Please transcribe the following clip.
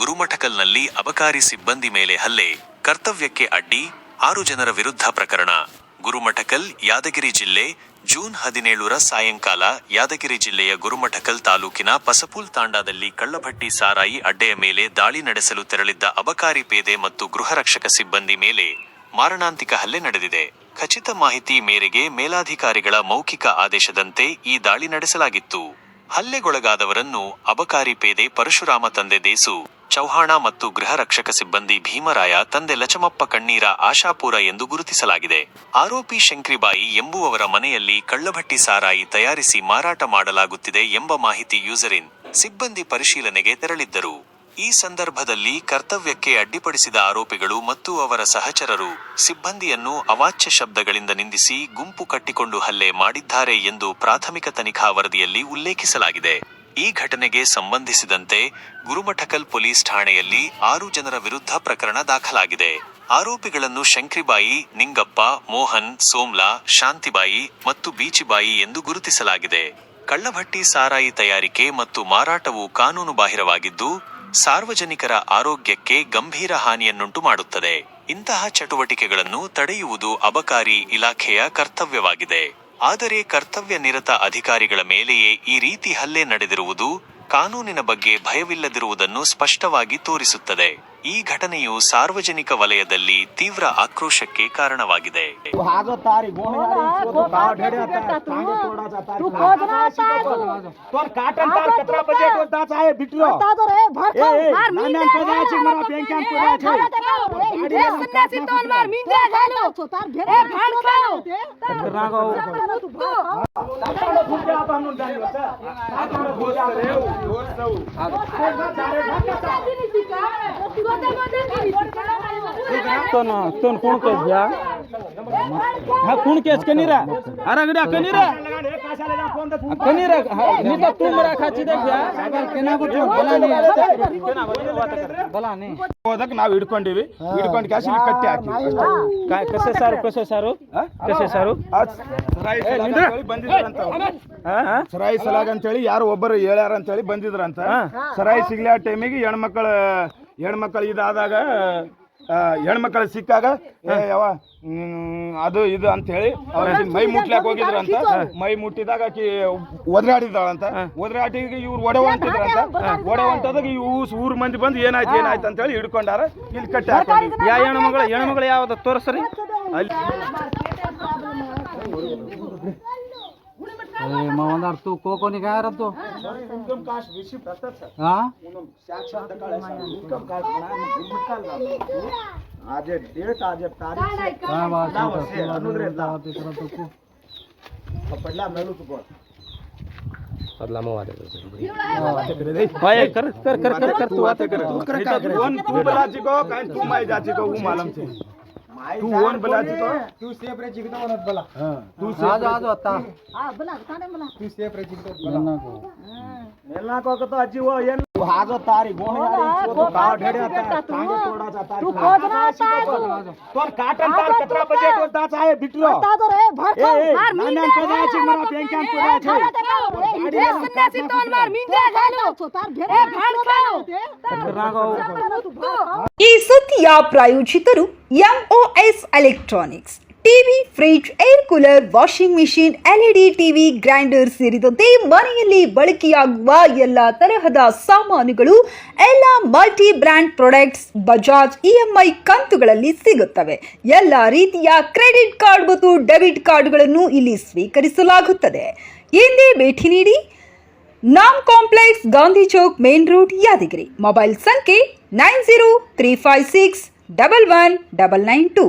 ಗುರುಮಠಕಲ್ನಲ್ಲಿ ಅಬಕಾರಿ ಸಿಬ್ಬಂದಿ ಮೇಲೆ ಹಲ್ಲೆ, ಕರ್ತವ್ಯಕ್ಕೆ ಅಡ್ಡಿ, ಆರು ಜನರ ವಿರುದ್ಧ ಪ್ರಕರಣ. ಗುರುಮಠಕಲ್, ಯಾದಗಿರಿ ಜಿಲ್ಲೆ, ಜೂನ್ ಹದಿನೇಳರ ಸಾಯಂಕಾಲ ಯಾದಗಿರಿ ಜಿಲ್ಲೆಯ ಗುರುಮಠಕಲ್ ತಾಲೂಕಿನ ಪಸಪೂಲ್ ತಾಂಡಾದಲ್ಲಿ ಕಳ್ಳಭಟ್ಟಿ ಸಾರಾಯಿ ಅಡ್ಡೆಯ ಮೇಲೆ ದಾಳಿ ನಡೆಸಲು ತೆರಳಿದ್ದ ಅಬಕಾರಿ ಪೇದೆ ಮತ್ತು ಗೃಹರಕ್ಷಕ ಸಿಬ್ಬಂದಿ ಮೇಲೆ ಮಾರಣಾಂತಿಕ ಹಲ್ಲೆ ನಡೆದಿದೆ. ಖಚಿತ ಮಾಹಿತಿ ಮೇರೆಗೆ ಮೇಲಾಧಿಕಾರಿಗಳ ಮೌಖಿಕ ಆದೇಶದಂತೆ ಈ ದಾಳಿ ನಡೆಸಲಾಗಿತ್ತು. ಹಲ್ಲೆಗೊಳಗಾದವರನ್ನು ಅಬಕಾರಿ ಪೇದೆ ಪರಶುರಾಮ ತಂದೆ ದೇಸು, ಚೌಹಾಣ ಮತ್ತು ಗೃಹ ರಕ್ಷಕ ಸಿಬ್ಬಂದಿ ಭೀಮರಾಯ ತಂದೆ ಲಚಮಪ್ಪ ಕಣ್ಣೀರ ಆಶಾಪುರ ಎಂದು ಗುರುತಿಸಲಾಗಿದೆ. ಆರೋಪಿ ಶಂಕ್ರಿಬಾಯಿ ಎಂಬುವವರ ಮನೆಯಲ್ಲಿ ಕಳ್ಳಭಟ್ಟಿ ಸಾರಾಯಿ ತಯಾರಿಸಿ ಮಾರಾಟ ಮಾಡಲಾಗುತ್ತಿದೆ ಎಂಬ ಮಾಹಿತಿ ಯೂಸರಿನ್ ಸಿಬ್ಬಂದಿ ಪರಿಶೀಲನೆಗೆ ತೆರಳಿದ್ದರು. ಈ ಸಂದರ್ಭದಲ್ಲಿ ಕರ್ತವ್ಯಕ್ಕೆ ಅಡ್ಡಿಪಡಿಸಿದ ಆರೋಪಿಗಳು ಮತ್ತು ಅವರ ಸಹಚರರು ಸಿಬ್ಬಂದಿಯನ್ನು ಅವಾಚ್ಯ ಶಬ್ದಗಳಿಂದ ನಿಂದಿಸಿ ಗುಂಪು ಕಟ್ಟಿಕೊಂಡು ಹಲ್ಲೆ ಮಾಡಿದ್ದಾರೆ ಎಂದು ಪ್ರಾಥಮಿಕ ತನಿಖಾ ವರದಿಯಲ್ಲಿ ಉಲ್ಲೇಖಿಸಲಾಗಿದೆ. ಈ ಘಟನೆಗೆ ಸಂಬಂಧಿಸಿದಂತೆ ಗುರುಮಠಕಲ್ ಪೊಲೀಸ್ ಠಾಣೆಯಲ್ಲಿ ಆರು ಜನರ ವಿರುದ್ಧ ಪ್ರಕರಣ ದಾಖಲಾಗಿದೆ. ಆರೋಪಿಗಳನ್ನು ಶಂಕ್ರಿಬಾಯಿ, ನಿಂಗಪ್ಪ, ಮೋಹನ್, ಸೋಮ್ಲಾ, ಶಾಂತಿಬಾಯಿ ಮತ್ತು ಬೀಚಿಬಾಯಿ ಎಂದು ಗುರುತಿಸಲಾಗಿದೆ. ಕಳ್ಳಭಟ್ಟಿ ಸಾರಾಯಿ ತಯಾರಿಕೆ ಮತ್ತು ಮಾರಾಟವು ಕಾನೂನು ಬಾಹಿರವಾಗಿದ್ದು ಸಾರ್ವಜನಿಕರ ಆರೋಗ್ಯಕ್ಕೆ ಗಂಭೀರ ಹಾನಿಯನ್ನುಂಟು ಮಾಡುತ್ತದೆ. ಇಂತಹ ಚಟುವಟಿಕೆಗಳನ್ನು ತಡೆಯುವುದು ಅಬಕಾರಿ ಇಲಾಖೆಯ ಕರ್ತವ್ಯವಾಗಿದೆ. ಆದರೆ ಕರ್ತವ್ಯ ನಿರತ ಅಧಿಕಾರಿಗಳ ಮೇಲೆಯೇ ಈ ರೀತಿ ಹಲ್ಲೆ ನಡೆದಿರುವುದು ಕಾನೂನಿನ ಬಗ್ಗೆ ಭಯವಿಲ್ಲದಿರುವುದನ್ನು ಸ್ಪಷ್ಟವಾಗಿ ತೋರಿಸುತ್ತದೆ. ಈ ಘಟನೆಯು ಸಾರ್ವಜನಿಕ ವಲಯದಲ್ಲಿ ತೀವ್ರ ಆಕ್ರೋಶಕ್ಕೆ ಕಾರಣವಾಗಿದೆ ತನ ತೋನ ಕುಣ ಕಜ್ಜಾ ಹಾ ಕುಣ ಕೆಚ್ ಕನಿರ ಅರಗಡೆ ಕನಿರ ಕನಿರ ನಿತ ತುಮ್ ರಾಖಾಚಿದ ಗ್ಯಾ ಕೆನಾ ಬಿಟ್ಟು ಬಲಾನಿ ಬಲಾನಿ. ಹೋದಕ್ ನಾವು ಹಿಡ್ಕೊಂಡಿವಿ. ಹಿಡ್ಕೊಂಡ ಕ್ಯಾಶ್ ಇಲ್ಲಿ ಕಟ್ಟಿ ಹಾಕಿ. ಕಾಯ್ ಕಸೆ ಸಾರು ಕಸೆ ಸಾರು. ಕಸೆ ಸಾರು. ಸರಾಯಿ ಅಂತ ಹೇಳಿ ಯಾರು ಒಬ್ಬರು ಹೇಳ್ಯಾರ ಅಂತೇಳಿ ಬಂದಿದ್ರಂತ. ಸರಾಯಿ ಸಿಗ್ಲಿ ಆ ಟೈಮಿಗೆ ಹೆಣ್ಮಕ್ಳ ಹೆಣ್ಮಕ್ಳು ಇದಾದಾಗ ಹೆಣ್ಮಕ್ಳು ಸಿಕ್ಕಾಗ ಏ ಯಾವ ಅದು ಇದು ಅಂತ ಹೇಳಿ ಅವ್ರ ಮೈ ಮುಟ್ಲಾಕ್ ಹೋಗಿದ್ರಂತ ಮೈ ಮುಟ್ಟಿದಾಗ ಆಕಿ ಒದ್ರಾಡಿದಾಳಂತ ಒದ್ರಾಟಿಗೆ ಇವ್ರು ಒಡೆ ಹೊಂಟಿದ್ರಂತ ಒಡೆ ಹೊಂಟದಾಗ ಇವು ಊರ್ ಮಂದಿ ಬಂದು ಏನಾಯ್ತು ಏನಾಯ್ತು ಅಂತ ಹೇಳಿ ಹಿಡ್ಕೊಂಡಾರ. ಇಲ್ಲಿ ಕಟ್ಟಿ ಯಾ ಹೆಣ್ಮಗಳು ಹೆಣ್ಮಗಳು ಯಾವ್ದು? ತೋರಿಸ್ರಿ. ಅಲ್ಲಿ अरे मवंदार तू कोकोनी काय राहतो इन्कम कास्ट विषय प्रतात सर हा म्हणून साक्षात काळ इन्कम कास्ट म्हणा लिमिट काल झालं आज डेट आज तारीख काय बात आहे अनुद्रे जाते करा तो को पडला मेलू तू कोण पडला मग वाटे हाय कर कर कर कर तू वाटे कर तू कर कोण तू बला जिगो काय तू माय जाची को मालम छे तू वन बलाची को तू सेफ रे जिगतो म्हणत बला तू आज आज आता हां बोला ताने बोला तू सेफ रे जिगतो यांना को. मेलना को तो अजी वो येन भागो तारी गोण यारी तो का ढेड़े आता टांगे तोड़ा जाता तू खोदना तार तोर काटन तार कतरा बजे तो दा चाहे बिटरो बता दो रे भर ए, ए, मार नान्यान मिंगे कोदा अछि, मरा पेंक्यान कोदा अछि। ए सन्यासी तोन मार मिंगे घालो ए भाड़ खाओ ಈ ಸುದ್ದಿಯ ಪ್ರಾಯೋಜಕರು MOS electronics TV fridge air cooler washing machine LED TV grinder ಸೇರಿದಂತೆ ಮನೆಯಲ್ಲಿ ಬಳಕೆಯಾಗುವ ಎಲ್ಲ ತರಹದ ಸಾಮಾನುಗಳು, ಎಲ್ಲ multi brand products Bajaj EMI ಕಂತುಗಳಲ್ಲಿ ಸಿಗುತ್ತವೆ. ಎಲ್ಲ ರೀತಿಯ ಕ್ರೆಡಿಟ್ ಕಾರ್ಡ್ ಮತ್ತು ಡೆಬಿಟ್ ಕಾರ್ಡ್ಗಳನ್ನು ಇಲ್ಲಿ ಸ್ವೀಕರಿಸಲಾಗುತ್ತದೆ. ಎಂದೇ ಭೇಟಿ ನೀಡಿ. Naam complex Gandhi Chowk main road Yadgiri. Mobile ಸಂಖ್ಯೆ nine zero three five six double one double nine two